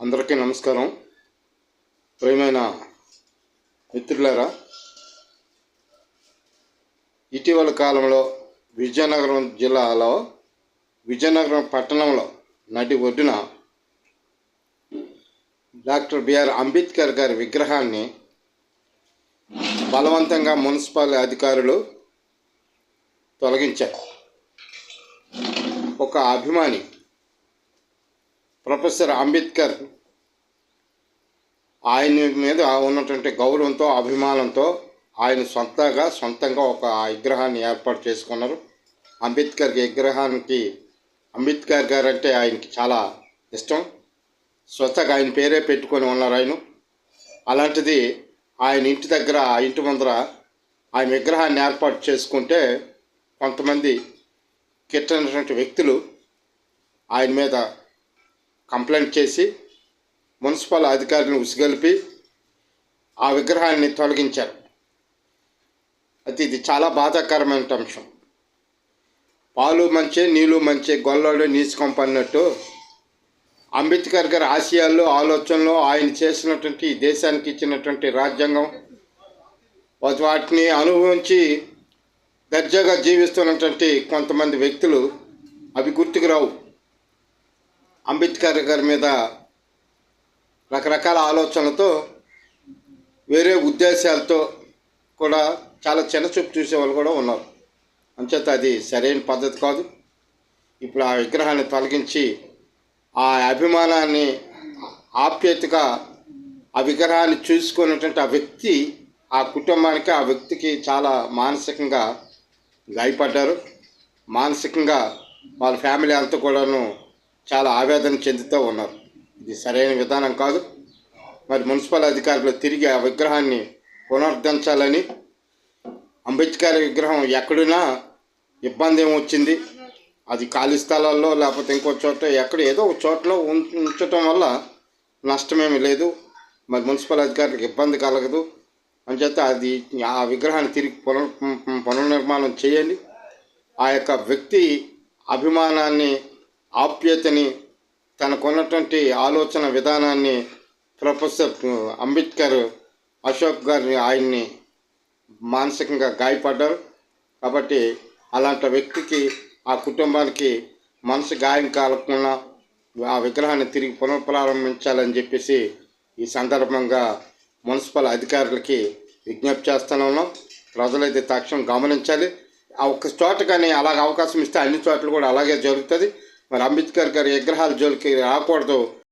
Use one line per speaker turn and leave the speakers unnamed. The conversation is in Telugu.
అందరికీ నమస్కారం. ప్రియమైన మిత్రులారా ఇటీవల కాలంలో విజయనగరం జిల్లాలో విజయనగరం పట్టణంలో నటి ఒడ్డున డాక్టర్ బిఆర్ అంబేద్కర్ గారి విగ్రహాన్ని బలవంతంగా మున్సిపల్ అధికారులు తొలగించారు. ఒక అభిమాని ప్రొఫెసర్ అంబేద్కర్ ఆయన మీద ఉన్నటువంటి గౌరవంతో అభిమానంతో ఆయన సొంతగా సొంతంగా ఒక విగ్రహాన్ని ఏర్పాటు చేసుకున్నారు. అంబేద్కర్ విగ్రహానికి అంబేద్కర్ గారు అంటే ఆయనకి చాలా ఇష్టం. స్వతగా ఆయన పేరే పెట్టుకొని ఉన్నారు ఆయన. అలాంటిది ఆయన ఇంటి దగ్గర ఆ ఇంటి ముందర ఆయన విగ్రహాన్ని ఏర్పాటు చేసుకుంటే కొంతమంది కిట్టనటువంటి వ్యక్తులు ఆయన మీద కంప్లైంట్ చేసి మున్సిపల్ అధికారిని ఉసిగొల్పి ఆ విగ్రహాన్ని తొలగించారు. అయితే ఇది చాలా బాధాకరమైన అంశం. పాలు మంచి నీళ్ళు మంచి గొల్లోడు నీచుకొంప అన్నట్టు అంబేద్కర్ గారి ఆశయాల్లో ఆలోచనలో ఆయన చేసినటువంటి ఈ దేశానికి ఇచ్చినటువంటి రాజ్యాంగం వాటిని అనుభవించి దర్జాగా జీవిస్తున్నటువంటి కొంతమంది వ్యక్తులు అవి గుర్తుకు రావు. అంబేద్కర్ గారి మీద రకరకాల ఆలోచనలతో వేరే ఉద్దేశాలతో కూడా చాలా చిన్న చూపు చూసే వాళ్ళు కూడా ఉన్నారు. అంచేత అది సరైన పద్ధతి కాదు. ఇప్పుడు ఆ విగ్రహాన్ని తొలగించి ఆ అభిమానాన్ని ఆప్యతగా ఆ విగ్రహాన్ని చూసుకున్నటువంటి ఆ వ్యక్తి ఆ కుటుంబానికి ఆ వ్యక్తికి చాలా మానసికంగా గాయపడ్డారు. మానసికంగా వాళ్ళ ఫ్యామిలీ అంతా కూడాను చాలా ఆవేదన చెందుతూ ఉన్నారు. ఇది సరైన విధానం కాదు. మరి మున్సిపల్ అధికారులు తిరిగి ఆ విగ్రహాన్ని పునరుద్ధరించాలని అంబేద్కర్ విగ్రహం ఎక్కడున్నా ఇబ్బంది ఏమొచ్చింది అది ఖాళీ స్థలాల్లో లేకపోతే ఇంకో చోట ఎక్కడ ఏదో ఒక చోటలో ఉం- ఉంచటం వల్ల నష్టమేమి లేదు. మరి మున్సిపల్ అధికారులకు ఇబ్బంది కలగదు. అంచేత అది ఆ విగ్రహాన్ని తిరిగి పునర్ పునర్నిర్మాణం చేయండి. ఆ యొక్క వ్యక్తి అభిమానాన్ని ఆప్యతని తనకున్నటువంటి ఆలోచన విధానాన్ని ప్రొఫెసర్ అంబేద్కర్ అశోక్ గారిని ఆయన్ని మానసికంగా గాయపడ్డారు. కాబట్టి అలాంటి వ్యక్తికి ఆ కుటుంబానికి మనసు గాయం కాలకుండా ఆ విగ్రహాన్ని తిరిగి పునఃప్రారంభించాలని చెప్పేసి ఈ సందర్భంగా మున్సిపల్ అధికారులకి విజ్ఞప్తి చేస్తున్నాను ప్రజలైతే తక్షణం గమనించాలి. ఆ ఒక్క చోట కానీ అలాగ అవకాశం ఇస్తే అన్ని చోట్ల కూడా అలాగే జరుగుతుంది. మరి అంబేద్కర్ గారి విగ్రహాల జోలికి రాకూడదు